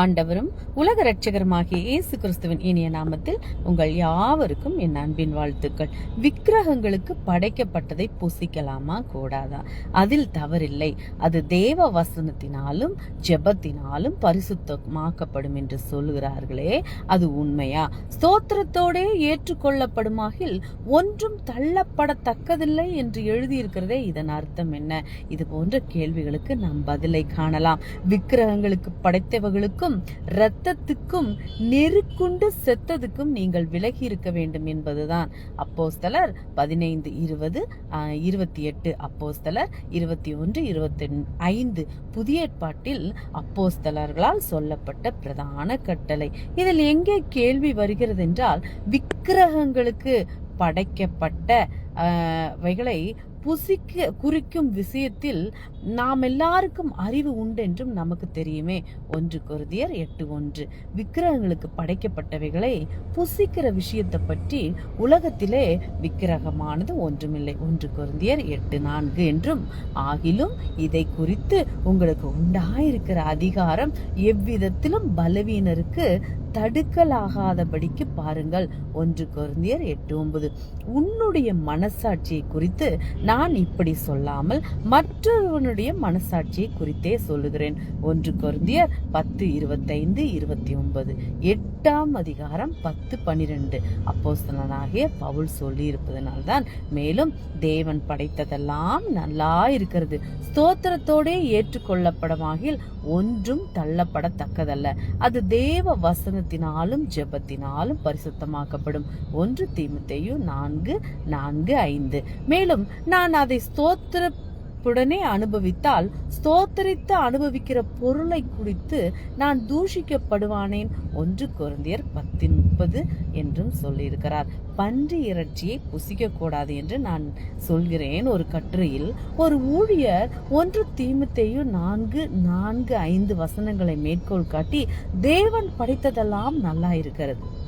ஆண்டவரும் உலக ரட்சகருமாகிய இயேசு கிறிஸ்துவின் இனிய நாமத்தில் உங்கள் யாவருக்கும் என் அன்பின் வாழ்த்துக்கள். விக்கிரகங்களுக்கு படைக்கப்பட்டதை புசிக்கலாமா? கூடாதா? அதில் தவறில்லை. அது தேவ வசனத்தினாலும் ஜெபத்தினாலும் பரிசுத்தமாக்கப்படும் என்று சொல்லுகிறார்களே அது உண்மையா? ஸ்தோத்திரத்தோடே ஏற்றுக்கொள்ளப்படுமாகில் ஒன்றும் தள்ளப்படத்தக்கதில்லை என்று எழுதியிருக்கிறதே இதன் அர்த்தம் என்ன? இது போன்ற கேள்விகளுக்கு நாம் பதிலை காணலாம். விக்கிரகங்களுக்கு படைத்தவர்களுக்கும் இரத்தத்துக்கும் நெருக்குண்டு செத்ததுக்கும் நீங்கள் விலகி இருக்க வேண்டும் என்பதுதான். அப்போஸ்தலர் பதினைந்து இருபது இருபத்தி எட்டு அப்போஸ்தலர் இருபத்தி ஒன்று இருபத்தி ஐந்து புதிய ஏற்பாட்டில் அப்போஸ்தலர்களால் சொல்லப்பட்ட பிரதான கட்டளை. இதில் எங்கே கேள்வி வருகிறது என்றால் விக்கிரகங்களுக்கு படைக்கப்பட்ட வைகளை புசிக்க குறிக்கும் விஷயத்தில் நாம் எல்லாருக்கும் அறிவு உண்டென்றும் நமக்கு தெரியுமே. ஒன்று குருதியர் எட்டு ஒன்று. விக்கிரகங்களுக்கு படைக்கப்பட்டவைகளை புசிக்கிற விஷயத்தை பற்றி உலகத்திலே விக்கிரகமானது ஒன்றுமில்லை. ஒன்று குருந்தியர் எட்டு நான்கு என்றும் ஆகிலும் இதை குறித்து உங்களுக்கு உண்டாயிருக்கிற அதிகாரம் எவ்விதத்திலும் பலவீனருக்கு தடுக்கலாகாதபடிக்கு பாருங்கள். ஒன்று குருந்தியர் எட்டு ஒன்பது. உன்னுடைய மனசாட்சியை குறித்து நான் இப்படி சொல்லாமல் மற்றொருவனுடைய மனசாட்சியை குறித்தே சொல்லுகிறேன். ஒன்று கொருந்தியர் பத்து இருபத்தைந்து இருபத்தி ஒன்பது. எட்டாம் அதிகாரம் பத்து பனிரெண்டு. அப்போஸ்தலனாகிய பவுல் சொல்லி இருப்பதனால்தான் மேலும் தேவன் படைத்ததெல்லாம் நல்லா இருக்கிறது ஸ்தோத்திரத்தோடே ஏற்றுக்கொள்ளப்படமாகில் ஒன்றும் தள்ளப்படத்தக்கதல்ல. அது தேவ வசனத்தினாலும் ஜெபத்தினாலும் பரிசுத்தமாக்கப்படும். ஒன்று தீமத்தையும் நான்கு நான்கு ஐந்து. மேலும் நான் நான் அதை ஸ்தோத்திர உடனே அனுபவித்தால் ஸ்தோத்தரித்து அனுபவிக்கிற பொருளை குறித்து நான் தூஷிக்கப்படுவானேன்? ஒன்று குருந்தியர் பத்து முப்பது என்றும் சொல்லியிருக்கிறார். பன்றி இறைச்சியை புசிக்க கூடாது என்று நான் சொல்கிறேன். ஒரு கட்டுரையில் ஒரு ஊழியர் ஒன்று தீமத்தையும் நான்கு நான்கு ஐந்து வசனங்களை மேற்கோள் காட்டி தேவன் படைத்ததெல்லாம் நல்லா இருக்கிறது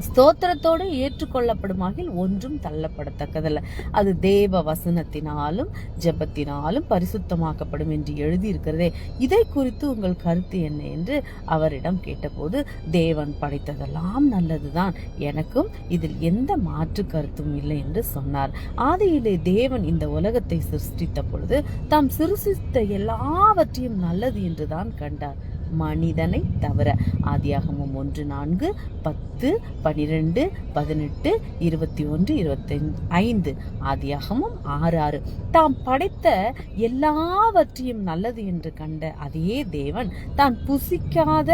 ஸ்தோத்திரத்தோடு ஏற்றுக்கொள்ளப்படுமாகில் ஒன்றும் தள்ளப்படத்தக்கதல்ல. அது தேவ வசனத்தினாலும் ஜெபத்தினாலும் பரிசுத்தமாக்கப்படும் என்று எழுதியிருக்கிறதே. இதை குறித்து உங்கள் கருத்து என்ன என்று அவரிடம் கேட்டபோது தேவன் படைத்ததெல்லாம் நல்லதுதான். எனக்கும் இதில் எந்த மாற்று கருத்தும் இல்லை என்று சொன்னார். ஆதியிலே தேவன் இந்த உலகத்தை சிருஷ்டித்த பொழுது தாம் சிருஷித்த எல்லாவற்றையும் நல்லது என்றுதான் கண்டார். மனிதனை தவிர. ஆதியாகமும் ஒன்று நான்கு பத்து பனிரெண்டு பதினெட்டு இருபத்தி ஒன்று இருபத்தி ஐந்து. ஆதியாகமும் ஆறு ஆறு. தாம் படைத்த எல்லாவற்றையும் நல்லது என்று கண்ட அதே தேவன் தான் புசிக்காத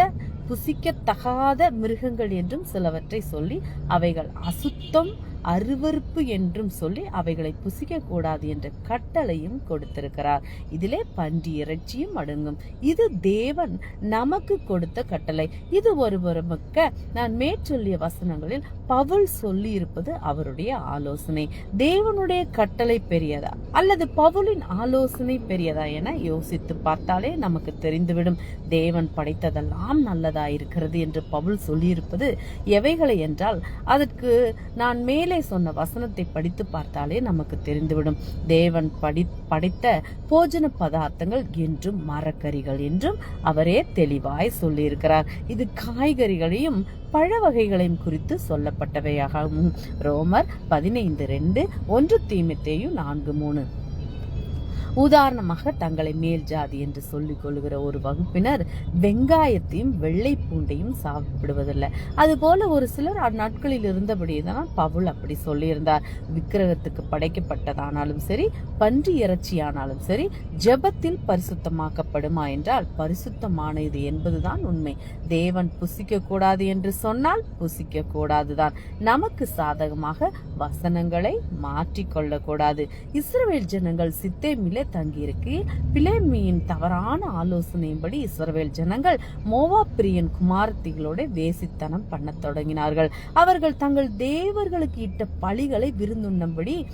புசிக்கத்தகாத மிருகங்கள் என்றும் சிலவற்றை சொல்லி அவைகள் அசுத்தம் அருவருப்பு என்றும் சொல்லி அவைகளை புசிக்கக்கூடாது என்ற கட்டளையும் கொடுத்திருக்கிறார். இதிலே பன்றி இறைச்சியும் அடங்கும். இது தேவன் நமக்கு கொடுத்த கட்டளை. இது ஒருவருமக்க நான் மேற்சொல்லிய வசனங்களில் பவுல் சொல்லி இருப்பது அவருடைய ஆலோசனை. தேவனுடைய கட்டளை பெரியதா? அல்லது பவுலின் ஆலோசனை பெரியதா என யோசித்து பார்த்தாலே நமக்கு தெரிந்துவிடும். தேவன் படைத்ததெல்லாம் நல்லதா இருக்கிறது என்று பவுல் சொல்லியிருப்பது எவைகளை என்றால் அதற்கு நான் மேல் மேலே சொன்ன வசனத்தை படித்து பார்த்தாலே நமக்கு தெரிந்துவிடும். தேவன் படி படைத்த போஜன பதார்த்தங்கள் என்றும் மரக்கறிகள் என்றும் அவரே தெளிவாய் சொல்லியிருக்கிறார். இது காய்கறிகளையும் பழ வகைகளையும் குறித்து சொல்லப்பட்டவையாகவும். ரோமர் பதினைந்து ரெண்டு ஒன்று தீமித்தேயும் நான்கு மூணு. உதாரணமாக தங்களை மேல் ஜாதி என்று சொல்லிக் கொள்கிற ஒரு வகுப்பினர் வெங்காயத்தையும் வெள்ளை பூண்டையும் சாப்பிடுவதில்லை. அதுபோல ஒரு சிலர் அந்நாட்களில் இருந்தபடியேதான் பவுல் அப்படி சொல்லியிருந்தார். விக்கிரகத்துக்கு படைக்கப்பட்டதானாலும் சரி பன்றி இறைச்சியானாலும் சரி ஜெபத்தில் பரிசுத்தமாக்கப்படுமா என்றால் பரிசுத்தமானது என்பதுதான் உண்மை. தேவன் புசிக்க கூடாது என்று சொன்னால் புசிக்க கூடாதுதான் நமக்கு சாதகமாக வசனங்களை மாற்றிக்கொள்ளக்கூடாது. இஸ்ரவேல் ஜனங்கள் சித்தேமிலே தங்கியிருக்கு. பிளேமியின் தவறான ஆலோசனையின்படி இஸ்ரவேல் ஜனங்கள் மோவா பிரியன் குமாரத்திகளோட வேசித்தனம் பண்ண தொடங்கினார்கள். அவர்கள் தங்கள் தேவர்களுக்கு இட்ட பழிகளை விருந்துண்ணபடி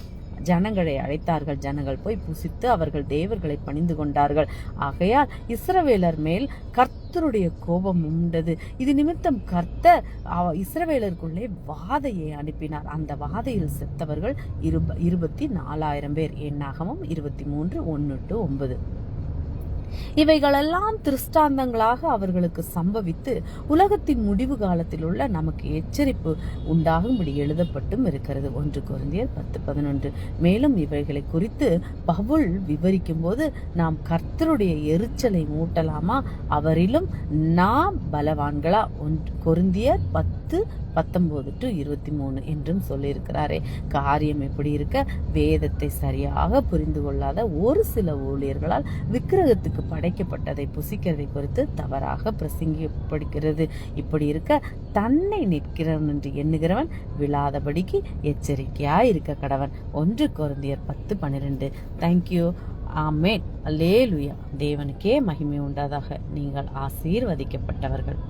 ஜனங்களை அழைத்தார்கள். ஜனங்கள் போய் புசித்து அவர்கள் தேவர்களை பணிந்து கொண்டார்கள். ஆகையால் இஸ்ரவேலர் மேல் கர்த்தருடைய கோபம் உண்டது. இது நிமித்தம் கர்த்தர் இஸ்ரவேலருக்குள்ளே வாதையை அனுப்பினார். அந்த வாதையில் செத்தவர்கள் இருப இருபத்தி நாலாயிரம் பேர். எண்ணாகமும் இருபத்தி மூன்று ஒன்று டு ஒன்பது. இவைகளெல்லாம் திருஷ்டாந்தங்களாக அவர்களுக்கு சம்பவித்து உலகத்தின் முடிவு காலத்தில் உள்ள நமக்கு எச்சரிப்பு உண்டாகும்படி எழுதப்பட்டும் இருக்கிறது. ஒன்று குருந்தியர் பத்து பதினொன்று. மேலும் இவைகளை குறித்து பவுல் விவரிக்கும் போது நாம் கர்த்தருடைய எரிச்சலை மூட்டலாமா? அவரிலும் நாம் பலவான்களா? ஒன்று கொருந்தியர் பத்து பத்து பத்தொம்போது டு இருபத்தி மூணு என்றும் சொல்லியிருக்கிறாரே. காரியம் எப்படி இருக்க? வேதத்தை சரியாக புரிந்து கொள்ளாத ஒரு சில ஊழியர்களால் விக்கிரகத்துக்கு படைக்கப்பட்டதை புசிக்கிறதை குறித்து தவறாக பிரசங்கப்படுகிறது இப்படி இருக்க தன்னை நிற்கிறவன் என்று எண்ணுகிறவன் விழாதபடிக்கு எச்சரிக்கையாக இருக்க கடவன். ஒன்று குருந்தியர் பத்து பன்னிரெண்டு தேங்க்யூ ஆமேன் அல்லேலுயா தேவனுக்கே மகிமை உண்டாதாக. நீங்கள் ஆசீர்வதிக்கப்பட்டவர்கள்.